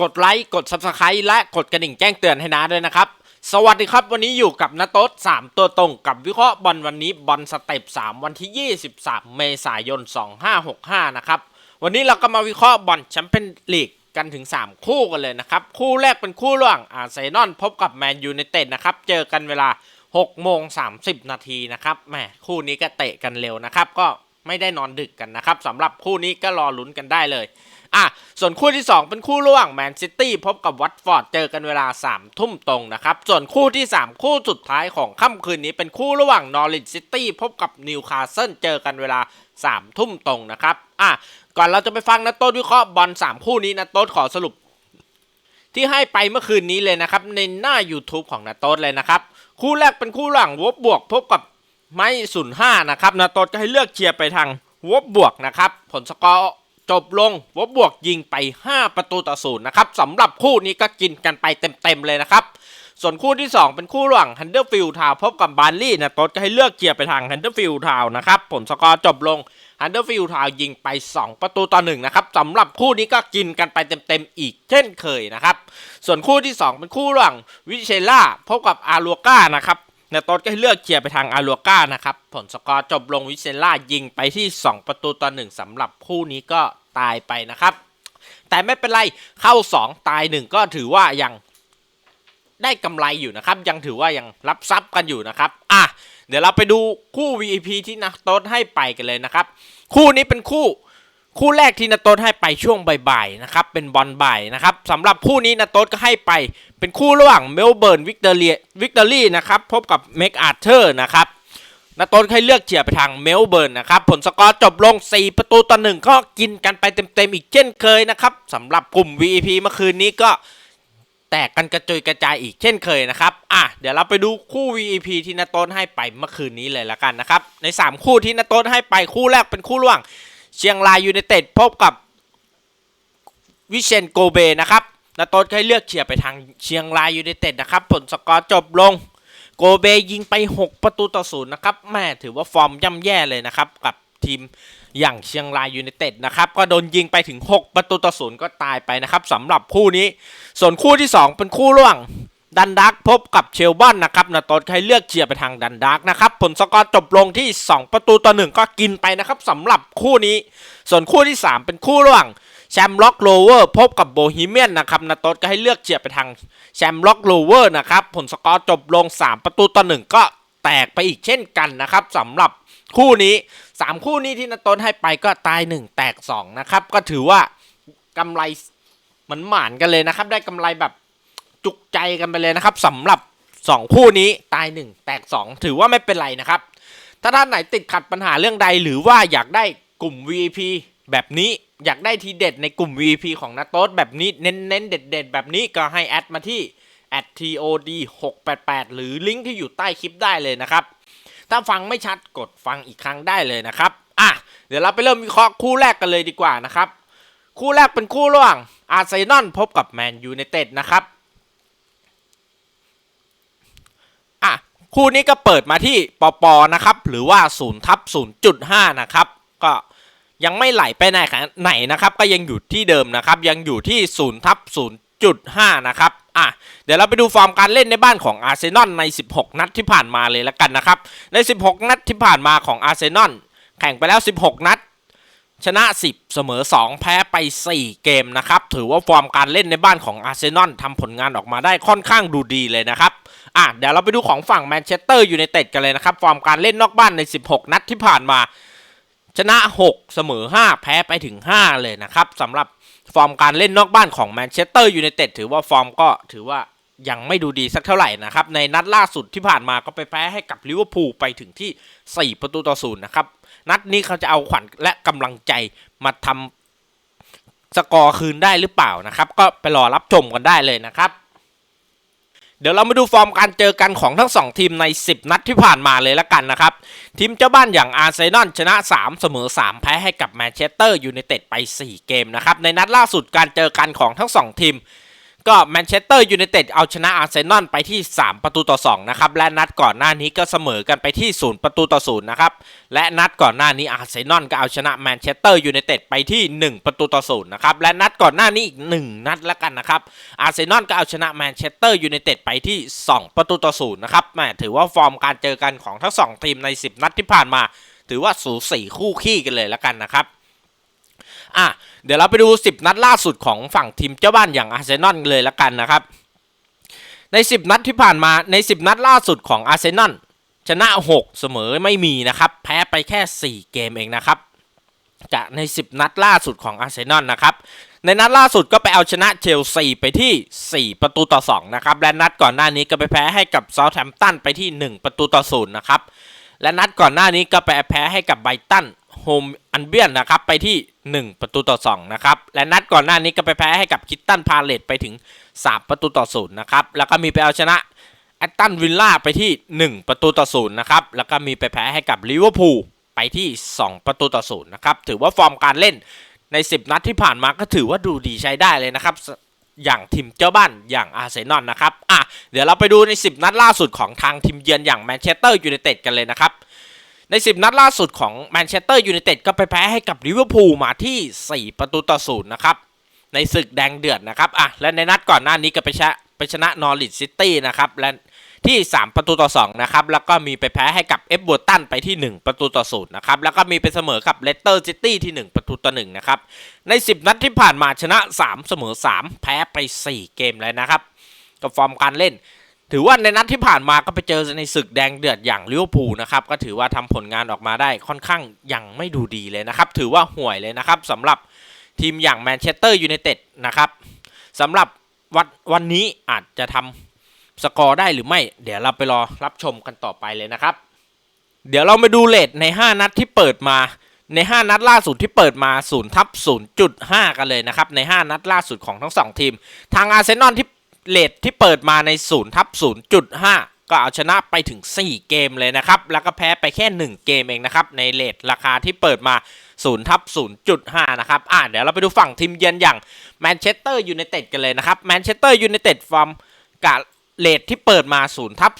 กดไลค์กด Subscribe และกดกระดิ่งแจ้งเตือนให้นะด้วยนะครับ สวัสดีครับวันนี้อยู่กับนาโต๊ด3 ตัวตรงกับวิเคราะห์บอลวันนี้บอลสเต็ป3 วันที่ 23 เมษายน 2565 นะครับ วันนี้เราก็มาวิเคราะห์บอลแชมเปี้ยนลีกกันถึง 3 คู่กันเลยนะครับ คู่แรกเป็นคู่ระหว่างอาร์เซนอลพบกับแมนยูไนเต็ดนะครับ เจอกันเวลา6โมง30 นาทีนะครับแหมคู่นี้ก็เตะกันเร็วนะครับ ก็ไม่ได้นอนดึกกันนะครับสำหรับคู่นี้ก็รอลุ้นกันได้เลย อะส่วนคู่ที่ 2 เป็นคู่ระหว่างแมนซิตี้พบกับวัตฟอร์ดเจอกันเวลา3ทุ่มตรงนะครับ ส่วนคู่ที่ 3 คู่สุดท้ายของค่ำคืนนี้เป็นคู่ระหว่างนอริ h ซิตี้พบกับนิวคาสเซิลเจอกันเวลา3ทุ่มตรงนะครับอะก่อนเราจะไปฟังนะโต้นวิเคราะห์บอล3คู่นี้นะโต้ขอสรุป ที่ให้ไปเมื่อคืนนี้เลยนะครับในหน้า YouTube ของนาโต้เลยนะครับคู่แรกเป็นคู่ระหว่างวบบวกพบกับไม้ศูนย์ห้านะครับนาโต้ก็ให้เลือกเชียร์ไปทางวบบวกนะครับผลสกอร์ จบลงวบบวกยิงไป 5 ประตูต่อศูนย์นะครับสำหรับคู่นี้ก็กินกันไปเต็มๆเลยนะครับ ส่วนคู่ที่ 2 เป็นคู่ระหว่างฮันเดอร์ฟิลด์ทาวพบกับบาร์ลี่นะโต๊ดก็ให้เลือกเชียร์ไปทางฮันเดอร์ฟิลด์ทาวนะครับผลสกอร์จบลงฮันเดอร์ฟิลด์ทาวยิงไป 2 ประตูต่อ1นะครับสำหรับคู่นี้ก็กินกันไปเต็มๆอีกเช่นเคยนะครับ ส่วนคู่ที่ 2 เป็นคู่ระหว่างวิเชล่าพบกับอารัวก้านะครับ นะโต๊ดก็เลือกเชียร์ไปทางอารัวก้านะครับ ผลสกอร์จบลงวิเชล่ายิงไปที่ 2 ประตูต่อ1สำหรับคู่นี้ก็ตายไปนะครับ แต่ไม่เป็นไรเข้า 2 ตาย 1 ก็ถือว่ายังได้กำไรอยู่นะครับ ยังถือว่ายังรับทรัพย์กันอยู่นะครับ อะ เดี๋ยวเราไปดูคู่ VIP ที่นักโต๊ดให้ไปกันเลยนะครับ คู่นี้เป็นคู่ คู่แรกที่นักโต๊ดให้ไปช่วงบ่ายๆนะครับเป็นบอลบ่ายนะครับสำหรับคู่นี้นักโต๊ดก็ให้ไปเป็นคู่ระหว่างเมลเบิร์นวิกตอเรียวิกตอรี่นะครับพบกับเมกอาร์เธอร์นะครับนักโต๊ดให้เลือกเชียร์ไปทางเมลเบิร์นนะครับผลสกอร์จบลง 4 ประตูต่อหนึ่งก็กินกันไปเต็มๆอีกเช่นเคยนะครับสำหรับกลุ่ม VIP เมื่อคืนนี้ก็แตกกันกระจุยกระจายอีกเช่นเคยนะครับ อะ เดี๋ยวเราไปดูคู่ VEP ที่นาโต้ให้ไปเมื่อคืนนี้เลยละกันนะครับ ใน 3 คู่ที่นาโต้ให้ไปคู่แรกเป็นคู่ระหว่าง เชียงรายยูไนเต็ดพบกับวิเชนโกเบนะครับนาโต้ให้เลือกเชียร์ไปทางเชียงรายยูไนเต็ดนะครับ ผลสกอร์จบลง โกเบยิงไป 6 ประตูต่อศูนย์นะครับ แม่ถือว่าฟอร์มย่ำแย่เลยนะครับ กับทีมอย่างเชียงรายยูไนเต็ดนะครับ ก็โดนยิงไปถึง 6 ประตูต่อศูนย์ก็ตายไปนะครับสำหรับคู่นี้ ส่วนคู่ที่ 2 เป็นคู่ระหว่าง ดันดักพบกับเชลบอนนะครับนาโตดใครเลือกเชียร์ไปทางดันดักนะครับ ผลสกอร์จบลงที่ 2 ประตูต่อหนึ่งก็กินไปนะครับสำหรับคู่นี้ ส่วนคู่ที่ 3 เป็นคู่ระหว่างแชมป์ล็อกโลเวอร์พบกับโบฮีเมียนนะครับนาโตดก็ให้เลือกเชียร์ไปทางแชมป์ล็อกโลเวอร์นะครับผลสกอร์จบลง 3 ประตูต่อหนึ่งก็แตกไปอีกเช่นกันนะครับสำหรับคู่นี้ 3 คู่นี้ที่นาโตดให้ไปก็ตาย 1 แตก2นะครับก็ถือว่ากำไรมันหมานกันเลยนะครับ ได้กำไรแบบ จุกใจกันไปเลยนะครับสำหรับ 2 คู่นี้ตาย 1 แตก 2 ถือว่าไม่เป็นไรนะครับ ถ้าท่านไหนติดขัดปัญหาเรื่องใด หรือว่าอยากได้กลุ่ม VIP แบบนี้อยากได้ทีเด็ดในกลุ่ม VIP ของนาโต้แบบนี้เน้นๆเด็ด ๆ แบบนี้ก็ให้แอดมาที่ @tod 688หรือลิงก์ที่อยู่ใต้คลิปได้เลยนะครับ ถ้าฟังไม่ชัดกดฟังอีกครั้งได้เลยนะครับ อะ เดี๋ยวเราไปเริ่มวิเคราะห์คู่แรกกันเลยดีกว่านะครับ คู่แรกเป็นคู่ระหว่างอาร์เซนอลพบกับแมนยูไนเต็ดนะครับ อะ คู่นี้ก็เปิดมาที่ปปนะครับ หรือว่า0ทับ0.5นจุดห้านะครับ ก็ยังไม่ไหลไปไหนไหนนะครับ ก็ยังอยู่ที่เดิมนะครับ ยังอยู่ที่0ทับ0.5นะครับอะเดี๋ยวเราไปดูฟอร์มการเล่นในบ้านของอาร์เซนอลใน 16 นัดที่ผ่านมาเลยละกันนะครับ ใน 16 นัดที่ผ่านมาของอาร์เซนอลแข่งไปแล้ว 16 นัด ชนะ 10 เสมอ 2 แพ้ไป 4 เกมนะครับ ถือว่าฟอร์มการเล่นในบ้านของอาร์เซนอลทำผลงานออกมาได้ค่อนข้างดูดีเลยนะครับ อะเดี๋ยวเราไปดูของฝั่งแมนเชสเตอร์ยูไนเต็ดกันเลยนะครับ ฟอร์มการเล่นนอกบ้านใน 16 นัดที่ผ่านมา ชนะ 6 เสมอ 5 แพ้ไปถึง 5 เลยนะครับสำหรับฟอร์มการเล่นนอกบ้านของแมนเชสเตอร์ยูไนเต็ดถือว่าฟอร์มก็ถือว่ายังไม่ดูดีสักเท่าไหร่นะครับ ในนัดล่าสุดที่ผ่านมาก็ไปแพ้ให้กับลิเวอร์พูลไปถึงที่ 4 ประตูต่อศูนย์นะครับ นัดนี้เขาจะเอาขวัญและกำลังใจมาทำสกอร์คืนได้หรือเปล่านะครับ ก็ไปรอรับชมกันได้เลยนะครับ เดี๋ยวเรามาดูฟอร์มการเจอกันของทั้ง 2 ทีมใน 10 นัดที่ผ่านมาเลยละกันนะครับ ทีมเจ้าบ้านอย่างอาร์เซนอลชนะ 3 เสมอ 3 แพ้ให้กับแมนเชสเตอร์ยูไนเต็ดไป 4 เกมนะครับ ในนัดล่าสุดการเจอกันของทั้ง 2 ทีม ก็แมนเชสเตอร์ยูไนเต็ดเอาชนะอาร์เซนอลไปที่ 3 ประตูต่อ2นะครับและนัดก่อนหน้านี้ก็เสมอกันไปที่ 0 ประตูต่อ0นะครับและนัดก่อนหน้านี้อาร์เซนอลก็เอาชนะแมนเชสเตอร์ยูไนเต็ดไปที่ 1 ประตูต่อ0นะครับและนัดก่อนหน้านี้อีก 1 นัดแล้วกันนะครับอาร์เซนอลก็เอาชนะแมนเชสเตอร์ยูไนเต็ดไปที่ 2 ประตูต่อ0นะครับแหมถือว่าฟอร์มการเจอกันของทั้ง 2 ทีมใน 10 นัดที่ผ่านมา ถือว่าสูสีคู่ขี้กันเลยแล้วกันนะครับ อะเดี๋ยวเราไปดู 10 นัดล่าสุดของฝั่งทีมเจ้าบ้านอย่างอาร์เซนอลเลยละกันนะครับ ใน 10 นัดที่ผ่านมาใน 10 นัดล่าสุดของอาร์เซนอลชนะ 6 เสมอไม่มีนะครับ แพ้ไปแค่ 4 เกมเองนะครับจะใน 10 นัดล่าสุดของอาร์เซนอลนะครับ ในนัดล่าสุดก็ไปเอาชนะเชลซีไปที่ 4 ประตูต่อ 2 นะครับ และนัดก่อนหน้านี้ก็ไปแพ้ให้กับเซาท์แฮมป์ตันไปที่ 1 ประตูต่อ 0 นะครับ และนัดก่อนหน้านี้ก็ไปแพ้ให้กับไบตัน โฮมอันเบียนนะครับไปที่ 1 ประตูต่อ2นะครับและนัดก่อนหน้านี้ก็ไปแพ้ให้กับคิตตันพาเลตไปถึง 3 ประตูต่อ0นะครับแล้วก็มีไปเอาชนะแอตตันวิลล่าไปที่ 1 ประตูต่อ0นะครับแล้วก็มีไปแพ้ให้กับลิเวอร์พูลไปที่ 2 ประตูต่อ0นะครับถือว่าฟอร์มการเล่นใน 10 นัดที่ผ่านมาก็ถือว่าดูดีใช้ได้เลยนะครับอย่างทีมเจ้าบ้านอย่างอาร์เซนอลนะครับอะเดี๋ยวเราไปดูใน 10 นัดล่าสุดของทางทีมเยือนอย่างแมนเชสเตอร์ยูไนเต็ดกันเลยนะครับ ใน 10 นัดล่าสุดของแมนเชสเตอร์ยูไนเต็ดก็ไปแพ้ให้กับลิเวอร์พูลมาที่ 4 ประตูต่อศูนย์นะครับ ในศึกแดงเดือดนะครับอะและในนัดก่อนหน้านี้ก็ไปชนะไปชนะนอริทซิตี้นะครับและที่ 3 ประตูต่อ2นะครับแล้วก็มีไปแพ้ให้กับเอฟบัวตันไปที่ 1 ประตูต่อศูนย์นะครับแล้วก็มีไปเสมอกับเลสเตอร์ซิตี้ที่ 1 ประตูต่อ1นะครับใน 10 นัดที่ผ่านมาชนะ 3 เสมอ 3 แพ้ไป 4 เกมเลยนะครับกับฟอร์มการเล่น ถือว่าในนัดที่ผ่านมาก็ไปเจอในศึกแดงเดือดอย่างลิเวอร์พูลนะครับก็ถือว่าทำผลงานออกมาได้ค่อนข้างยังไม่ดูดีเลยนะครับ ถือว่าห่วยเลยนะครับสำหรับทีมอย่างแมนเชสเตอร์ยูไนเต็ดนะครับสำหรับวันวันนี้อาจจะทำสกอร์ได้หรือไม่ เดี๋ยวเราไปรอรับชมกันต่อไปเลยนะครับ เดี๋ยวเรามาดูเลทใน 5 นัดที่เปิดมาใน 5 นัดล่าสุดที่เปิดมา0ทับ0.5 กันเลยนะครับ ใน 5 นัดล่าสุดของทั้ง 2 ทีม ทางอาร์เซนอลที่ เลทที่เปิดมาใน0ทับ0.5 ก็เอาชนะไปถึง 4 เกมเลยนะครับ แล้วก็แพ้ไปแค่ 1 เกมเองนะครับ ในเลทราคาที่เปิดมา0ทับ0.5 นะครับ อ่าเดี๋ยวเราไปดูฝั่งทีมเยือนอย่างแมนเชสเตอร์ยูไนเต็ดกันเลยนะครับ แมนเชสเตอร์ยูไนเต็ดฟอร์มกะ เลทที่เปิดมา0ทับ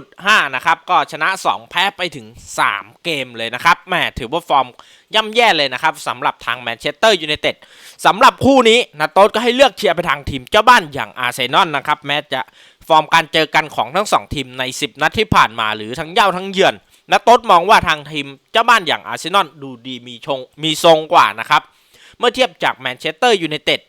0.5 นะครับ ก็ชนะ 2 แพ้ไปถึง 3 เกมเลยนะครับแหมถือว่าฟอร์มย่ำแย่เลยนะครับสำหรับทางแมนเชสเตอร์ยูไนเต็ดสำหรับคู่นี้นาโต้ก็ให้เลือกเชียร์ไปทางทีมเจ้าบ้านอย่างอาร์เซนอลนะครับ แม้จะฟอร์มการเจอกันของทั้ง 2 ทีมใน 10 นัดที่ผ่านมาหรือทั้งเย่าทั้งเยือนนาโต้มองว่าทางทีมเจ้าบ้านอย่างอาร์เซนอลดูดีมีชงมีทรงกว่านะครับเมื่อเทียบจากแมนเชสเตอร์ยูไนเต็ด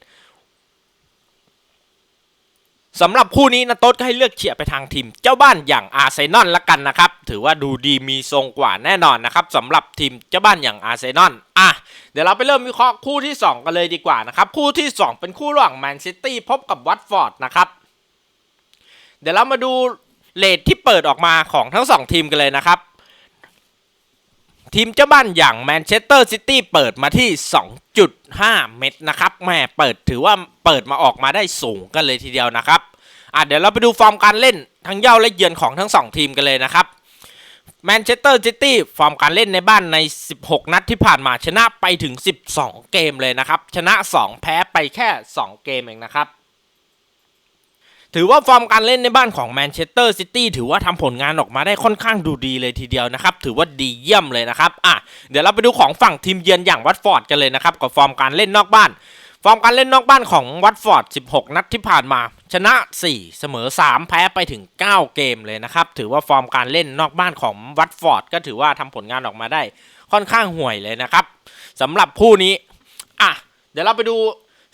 สำหรับคู่นี้นะโต๊ดก็ให้เลือกเชียร์ไปทางทีมเจ้าบ้านอย่างอาร์เซนอลละกันนะครับ ถือว่าดูดีมีทรงกว่าแน่นอนนะครับสำหรับทีมเจ้าบ้านอย่างอาร์เซนอลอะเดี๋ยวเราไปเริ่มวิเคราะห์คู่ที่ 2 กันเลยดีกว่านะครับ คู่ที่ 2 เป็นคู่ระหว่างแมนซิตี้พบกับวัตฟอร์ดนะครับ เดี๋ยวเรามาดูเลทที่เปิดออกมาของทั้ง 2 ทีมกันเลยนะครับ ทีมเจ้าบ้านอย่างแมนเชสเตอร์ซิตี้เปิดมาที่ 2.5 เม็ดนะครับแม่เปิดถือว่าเปิดมาออกมาได้สูงกันเลยทีเดียวนะครับอะเดี๋ยวเราไปดูฟอร์มการเล่นทั้งเย่าและเยือนของทั้ง 2 ทีมกันเลยนะครับแมนเชสเตอร์ซิตี้ฟอร์มการเล่นในบ้านใน 16 นัดที่ผ่านมาชนะไปถึง 12 เกมเลยนะครับ ชนะ 2 แพ้ไปแค่ 2 เกมเองนะครับ ถือว่าฟอร์มการเล่นในบ้านของแมนเชสเตอร์ซิตี้ถือว่าทำผลงานออกมาได้ค่อนข้างดูดีเลยทีเดียวนะครับ ถือว่าดีเยี่ยมเลยนะครับอะเดี๋ยวเราไปดูของฝั่งทีมเยือนอย่างวัตฟอร์ดกันเลยนะครับกับฟอร์มการเล่นนอกบ้าน ฟอร์มการเล่นนอกบ้านของวัตฟอร์ด 16 นัดที่ผ่านมา ชนะ 4 เสมอ 3 แพ้ไปถึง 9 เกมเลยนะครับ ถือว่าฟอร์มการเล่นนอกบ้านของวัตฟอร์ดก็ถือว่าทำผลงานออกมาได้ค่อนข้างห่วยเลยนะครับสำหรับคู่นี้อะเดี๋ยวเราไปดู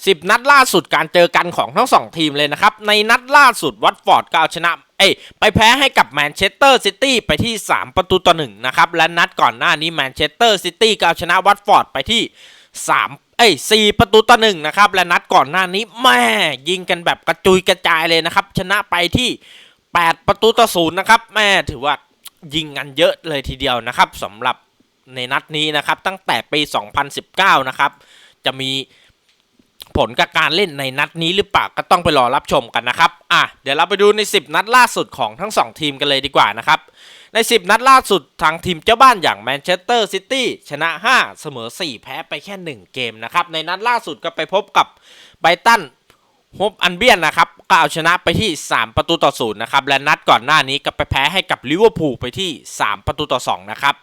10 นัดล่าสุดการเจอกันของทั้ง 2 ทีมเลยนะครับ ในนัดล่าสุดวัตฟอร์ดก็เอาชนะ เอ้ยไปแพ้ให้กับแมนเชสเตอร์ซิตี้ไปที่ 3 ประตูต่อ1นะครับ และนัดก่อนหน้านี้แมนเชสเตอร์ซิตี้ก็เอาชนะวัตฟอร์ดไปที่ 3เอ้ย4ประตูต่อหนึ่งนะครับ และนัดก่อนหน้านี้แม่ยิงกันแบบกระจุยกระจายเลยนะครับ ชนะไปที่ 8 ประตูต่อศูนย์นะครับแม่ถือว่ายิงกันเยอะเลยทีเดียวนะครับสำหรับในนัดนี้นะครับ ตั้งแต่ปี 2019 นะครับ จะมี ผลกับการเล่นในนัดนี้หรือเปล่าก็ต้องไปรอรับชมกันนะครับอะเดี๋ยวเราไปดูใน 10 นัดล่าสุดของทั้ง 2 ทีมกันเลยดีกว่านะครับใน 10 นัดล่าสุดทางทีมเจ้าบ้านอย่างแมนเชสเตอร์ซิตี้ชนะ 5 เสมอ 4 แพ้ไปแค่ 1 เกมนะครับในนัดล่าสุดก็ไปพบกับไบรตัน ฮบอันเบียนนะครับก็เอาชนะไปที่ 3 ประตูต่อศูนย์นะครับและนัดก่อนหน้านี้ก็ไปแพ้ให้กับลิเวอร์พูลไปที่ 3 ประตูต่อ2นะครับ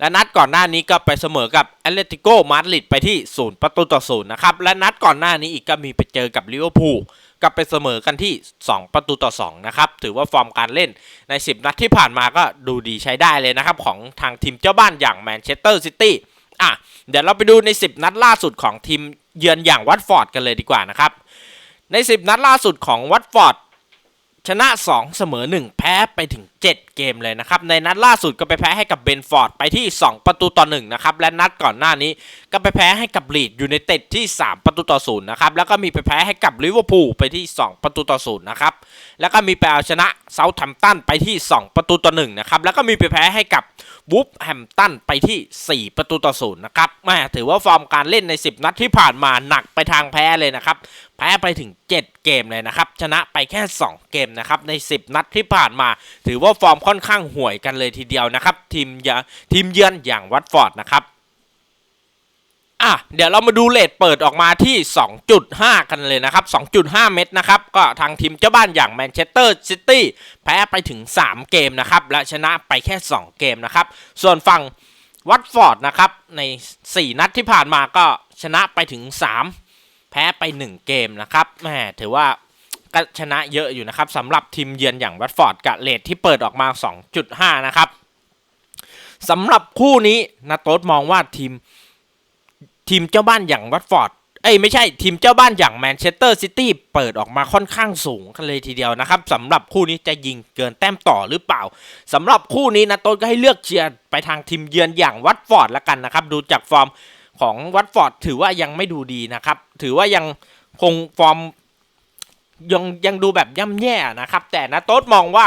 และนัดก่อนหน้านี้ก็ไปเสมอกับแอตเลติโกมาดริดไปที่0ประตูต่อศูนย์นะครับและนัดก่อนหน้านี้อีกก็มีไปเจอกับลิเวอร์พูลก็ไปเสมอกันที่ 2 ประตูต่อ2นะครับถือว่าฟอร์มการเล่นใน 10 นัดที่ผ่านมาก็ดูดีใช้ได้เลยนะครับของทางทีมเจ้าบ้านอย่างแมนเชสเตอร์ซิตี้อะเดี๋ยวเราไปดูใน 10 นัดล่าสุดของทีมเยือนอย่างวัตฟอร์ดกันเลยดีกว่านะครับ ใน 10 นัดล่าสุดของวัตฟอร์ดชนะ 2 เสมอ 1 แพ้ไปถึง 7 เกมเลยนะครับ ในนัดล่าสุดก็ไปแพ้ให้กับเบนฟอร์ดไปที่ 2 ประตูต่อ1นะครับ และนัดก่อนหน้านี้ก็ไปแพ้ให้กับลีดอยูไนเต็ดที่ 3 ประตูต่อ0นะครับ แล้วก็มีไปแพ้ให้กับลิเวอร์พูลไปที่ 2 ประตูต่อ0นะครับ แล้วก็มีไปเอาชนะเซาท์แฮมป์ตันไปที่ 2 ประตูต่อ1นะครับ แล้วก็มีไปแพ้ให้กับวูฟแฮมป์ตันไปที่ 4 ประตูต่อ0นะครับแม่ถือว่าฟอร์มการเล่นใน 10 นัดที่ผ่านมาหนักไปทางแพ้เลยนะครับ แพ้ไปถึง 7 เกมเลยนะครับ ชนะไปแค่ 2 เกมนะครับ ใน 10 นัดที่ผ่านมา ถือว่าฟอร์มค่อนข้างห่วยกันเลยทีเดียวนะครับ ทีมยทีมเยือนอย่างวัตฟอร์ดนะครับอะเดี๋ยวเรามาดูเลทเปิดออกมาที่ 2.5 กันเลยนะครับ 2.5 เม็ดนะครับ ก็ทางทีมเจ้าบ้านอย่างแมนเชสเตอร์ซิตี้แพ้ไปถึง 3 เกมนะครับ และชนะไปแค่ 2 เกมนะครับ ส่วนฝั่งวัตฟอร์ดนะครับ ใน 4 นัดที่ผ่านมาก็ชนะไปถึง 3 แพ้ไป 1 เกมนะครับแหมถือว่าก็ชนะเยอะอยู่นะครับสำหรับทีมเยือนอย่างวัตฟอร์ดกับเลทที่เปิดออกมา 2.5 นะครับสำหรับคู่นี้นาโต๊ดมองว่าทีมทีมเจ้าบ้านอย่างวัตฟอร์ดเอ้ยไม่ใช่ทีมเจ้าบ้านอย่างแมนเชสเตอร์ซิตี้เปิดออกมาค่อนข้างสูงกันเลยทีเดียวนะครับสำหรับคู่นี้จะยิงเกินแต้มต่อหรือเปล่าสำหรับคู่นี้นะต้นก็ให้เลือกเชียร์ไปทางทีมเยือนอย่างวัตฟอร์ดละกันนะครับ ดูจากฟอร์ม ของวัตฟอร์ดถือว่ายังไม่ดูดีนะครับ ถือว่ายังคงฟอร์มยังยังดูแบบย่ำแย่นะครับ แต่นะโต๊ดมองว่า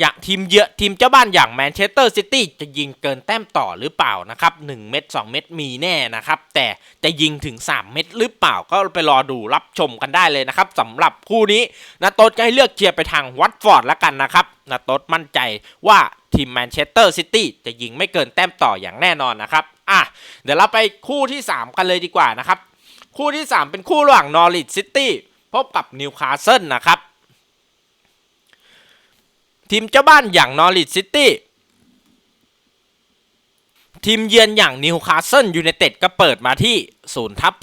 อย่างทีมเยอะทีมเจ้าบ้านอย่างแมนเชสเตอร์ซิตี้จะยิงเกินแต้มต่อหรือเปล่านะครับ 1 เม็ด2 เม็ดมีแน่นะครับ แต่จะยิงถึง 3 เม็ดหรือเปล่าก็ไปรอดูรับชมกันได้เลยนะครับสำหรับคู่นี้นาโต๊ดก็ให้เลือกเชียร์ไปทางวัตฟอร์ดละกันนะครับนาโต๊ดมั่นใจว่าทีมแมนเชสเตอร์ซิตี้จะยิงไม่เกินแต้มต่ออย่างแน่นอนนะครับอะเดี๋ยวเราไปคู่ที่ 3 กันเลยดีกว่านะครับคู่ที่ 3 เป็นคู่ระหว่างนอริทซิตี้พบกับนิวคาสเซิลนะครับ ทีมเจ้าบ้านอย่างนอริทซิตี้ทีมเยือนอย่างนิวคาสเซิลยูไนเต็ดก็เปิดมาที่0ทับ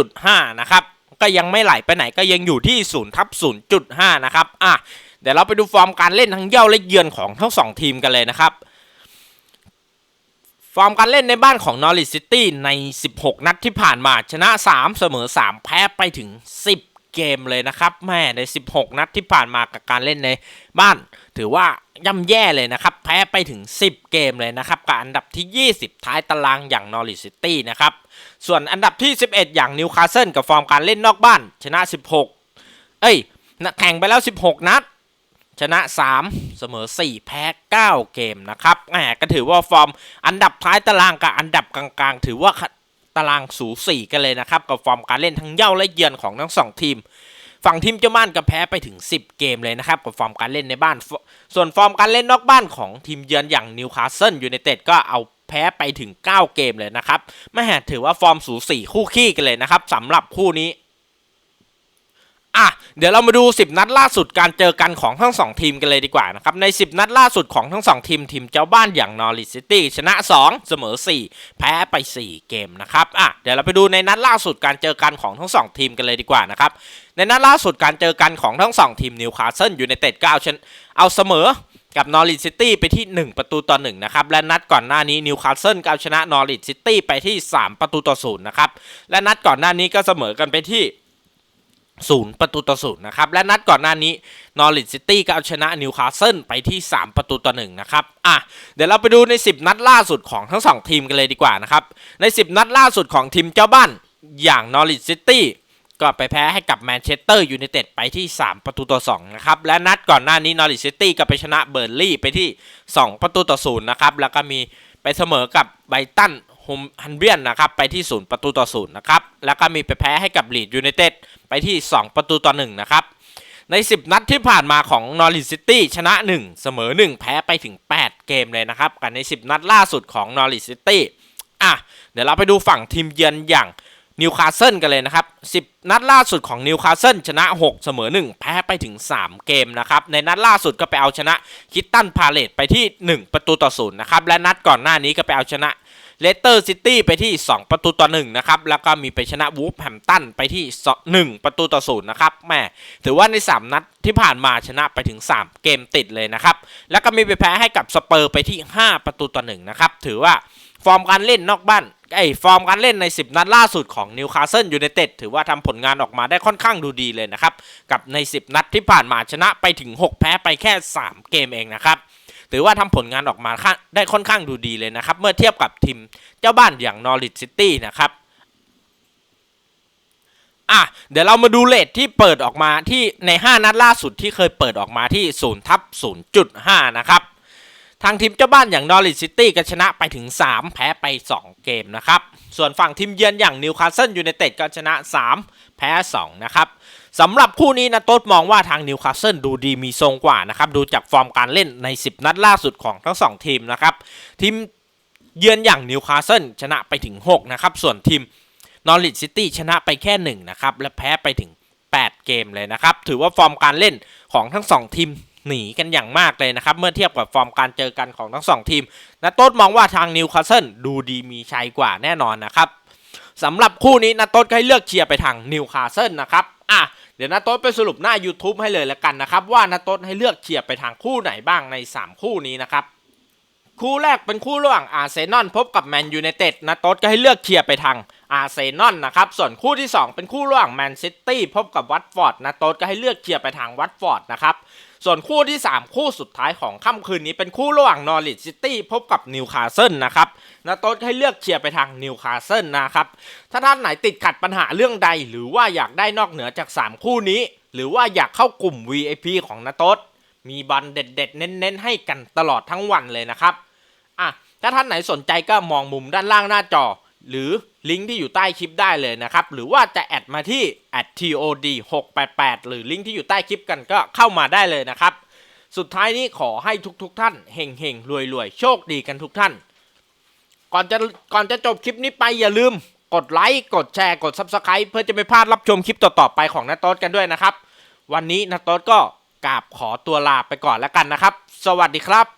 0.5 นะครับ ก็ยังไม่ไหลไปไหนก็ยังอยู่ที่0ทับ0.5 นะครับอะเดี๋ยวเราไปดูฟอร์มการเล่นทั้งเย้าและเยือนของทั้ง2ทีมกันเลยนะครับ ฟอร์มการเล่นในบ้านของนอริทซิตี้ใน 16 นัดที่ผ่านมาชนะ 3 เสมอ 3 แพ้ไปถึง 10 เกมเลยนะครับแม่ใน 16 นัดที่ผ่านมากับการเล่นในบ้าน ถือว่าย่ำแย่เลยนะครับ แพ้ไปถึง 10 เกมเลยนะครับ กับอันดับที่ 20 ท้ายตารางอย่างนอริซิตี้นะครับ ส่วนอันดับที่ 11 อย่างนิวคาสเซิลกับฟอร์มการเล่นนอกบ้าน ชนะ 16 เอ้ยแข่งไปแล้ว 16 นัด ชนะ 3 เสมอ 4 แพ้ 9 เกมนะครับแหมก็ถือว่าฟอร์มอันดับท้ายตารางกับอันดับกลางๆ ถือว่า ตารางสูสีกันเลยนะครับ กับฟอร์มการเล่นทั้งเย้าและเยือนของทั้งสองทีม ฝั่งทีมเจ้าบ้านก็แพ้ไปถึง 10 เกมเลยนะครับ กับฟอร์มการเล่นในบ้าน ส่วนฟอร์มการเล่นนอกบ้านของทีมเยือนอย่างนิวคาสเซิลยูไนเต็ดก็เอาแพ้ไปถึง 9 เกมเลยนะครับไม่แหถือว่าฟอร์มสูสีคู่ขี้กันเลยนะครับสำหรับคู่นี้ อะเดี๋ยวเรามาดู 10 นัดล่าสุดการเจอกันของทั้ง 2 ทีมกันเลยดีกว่านะครับ ใน 10 นัดล่าสุดของทั้ง 2 ทีม ทีมเจ้าบ้านอย่างนอริซิตี้ชนะ 2 เสมอ 4 แพ้ไป 4 เกมนะครับอะเดี๋ยวเราไปดูในนัดล่าสุดการเจอกันของทั้ง 2 ทีมกันเลยดีกว่านะครับในนัดล่าสุดการเจอกันของทั้ง 2 ทีมนิวคาสเซิลอยูไนเต็ดก็เอาชนเอาเสมอกับนอริทซิตี้ไปที่ 1 ประตูต่อ1นะครับ และนัดก่อนหน้านี้นิวคาสเซิลก็เอาชนะนอริทซิตี้ไปที่ 3 ประตูต่อ0นะครับและนัดก่อนหน้านี้ก็เสมอกันไปที่ ศูนย์ประตูต่อศูนย์นะครับ และนัดก่อนหน้านี้นอริทซิตี้ก็เอาชนะนิวคาสเซิลไปที่ 3 ประตูต่อหนึ่งนะครับอะเดี๋ยวเราไปดูใน 10 นัดล่าสุดของทั้ง 2 ทีมกันเลยดีกว่านะครับ ใน 10 นัดล่าสุดของทีมเจ้าบ้านอย่างนอริทซิตี้ก็ไปแพ้ให้กับแมนเชสเตอร์ยูไนเต็ดไปที่ 3 ประตูต่อ2นะครับและนัดก่อนหน้านี้นอริทซิตี้ก็ไปชนะเบอร์ลี่ไปที่ 2 ประตูต่อศูนย์นะครับแล้วก็มีไปเสมอกับไบรตัน โฮมฮันเบียนนะครับไปที่ 0 ประตูต่อ0นะครับแล้วก็มีไปแพ้ให้กับลีดยูไนเต็ดไปที่ 2 ประตูต่อ1นะครับใน 10 นัดที่ผ่านมาของนอริ t ซิตี้ชนะ 1 เสมอ 1 แพ้ไปถึง 8 เกมเลยนะครับกันใน 10 นัดล่าสุดของนอริ t ซิตี้อะเดี๋ยวเราไปดูฝั่งทีมเยือนอย่างนิวคาสเซิลกันเลยนะครับ 10 นัดล่าสุดของนิวคาสเซิลชนะ 6 เสมอ 1 แพ้ไปถึง 3 เกมนะครับ ในนัดล่าสุดก็ไปเอาชนะคิตตันพาเลตไปที่ 1 ประตูต่อศูนย์นะครับ และนัดก่อนหน้านี้ก็ไปเอาชนะ เลสเตอร์ซิตี้ไปที่ 2 ประตูต่อ1นะครับ แล้วก็มีไปชนะวูฟแฮมตันไปที่ 1 ประตูต่อศูนย์นะครับแม่ถือว่าใน 3 นัดที่ผ่านมาชนะไปถึง 3 เกมติดเลยนะครับ แล้วก็มีไปแพ้ให้กับสเปอร์ไปที่ 5 ประตูต่อ1นะครับ ถือว่าฟอร์มการเล่นนอกบ้านไอ้ฟอร์มการเล่นใน 10 นัดล่าสุดของนิวคาสเซิลยูไนเต็ดถือว่าทำผลงานออกมาได้ค่อนข้างดูดีเลยนะครับ กับใน 10 นัดที่ผ่านมาชนะไปถึง 6 แพ้ไปแค่ 3 เกมเองนะครับ ถือว่าทำผลงานออกมาได้ค่อนข้างดูดีเลยนะครับ เมื่อเทียบกับทีมเจ้าบ้านอย่างนอริทซิตี้นะครับอะเดี๋ยวเรามาดูเลทที่เปิดออกมาที่ใน 5 นัดล่าสุดที่เคยเปิดออกมาที่0ทับ0.5 นะครับ ทางทีมเจ้าบ้านอย่างนอริ h ซิตี้ก็ชนะไปถึง 3 แพ้ไป 2 เกมนะครับ ส่วนฝั่งทีมเยือนอย่างนิวคาสเซิลยูไนเต็ดก็ชนะ 3 แพ้ 2 นะครับสำหรับคู่นี้นะโต๊ดมองว่าทางนิวคาสเซิลดูดีมีทรงกว่านะครับ ดูจากฟอร์มการเล่นใน 10 นัดล่าสุดของทั้ง 2 ทีมนะครับ ทีมเยือนอย่างนิวคาสเซิลชนะไปถึง 6 นะครับ ส่วนทีมนอริ h ซิตี้ชนะไปแค่ 1 นะครับ และแพ้ไปถึง 8 เกมเลยนะครับ ถือว่าฟอร์มการเล่นของทั้ง 2 ทีม หนีกันอย่างมากเลยนะครับ เมื่อเทียบกับฟอร์มการเจอกันของทั้ง2ทีมนะโต๊ดมองว่าทางนิวคาสเซิลดูดีมีชัยกว่าแน่นอนนะครับสำหรับคู่นี้นะโต๊ดให้เลือกเชียร์ไปทางนิวคาสเซิลนะครับอะเดี๋ยวนาโต๊ดไปสรุปหน้า YouTube ให้เลยแล้วกันนะครับ ว่านาโต๊ดให้เลือกเชียร์ไปทางคู่ไหนบ้างใน 3 คู่นี้นะครับคู่แรกเป็นคู่ระหว่างอาร์เซนอลพบกับแมนยูไนเต็ดนาโต๊ดก็ให้เลือกเชียร์ไปทาง อาร์เซนอลนะครับ ส่วนคู่ที่ 2 เป็นคู่ระหว่างแมนซิตี้พบกับวัตฟอร์ดนาโต๊ดก็ให้เลือกเชียร์ไปทางวัตฟอร์ดนะครับ ส่วนคู่ที่ 3 คู่สุดท้ายของค่ำคืนนี้เป็นคู่ระหว่างนอริ h ซิตี้พบกับนิวคาสเซิลนะครับนาโต๊ดให้เลือกเชียร์ไปทางนิวคาสเซิลนะครับ ถ้าท่านไหนติดขัดปัญหาเรื่องใด หรือว่าอยากได้นอกเหนือจาก 3 คู่นี้ หรือว่าอยากเข้ากลุ่ม VIP ของนาโต๊ดมีบันเด็ดๆ เน้นๆ ให้กันตลอดทั้งวันเลยนะครับอะถ้าท่านไหนสนใจก็มองมุมด้านล่างหน้าจอ หรือลิงก์ที่อยู่ใต้คลิปได้เลยนะครับ หรือว่าจะแอดมาที่ @tod 688 หรือลิงก์ที่อยู่ใต้คลิปกันก็เข้ามาได้เลยนะครับ สุดท้ายนี้ขอให้ทุกๆทท่านเฮงเฮงรวยรวยๆโชคดีกันทุกท่าน ก่อนจะก่อนจะจบคลิปนี้ไปอย่าลืมกดไลค์กดแชร์กด Subscribe เพื่อจะไม่พลาดรับชมคลิปต่อๆไปของนาโต๊ดกันด้วยนะครับ วันนี้นาโต๊ดก็กราบขอตัวลาไปก่อนแล้วกันนะครับ สวัสดีครับ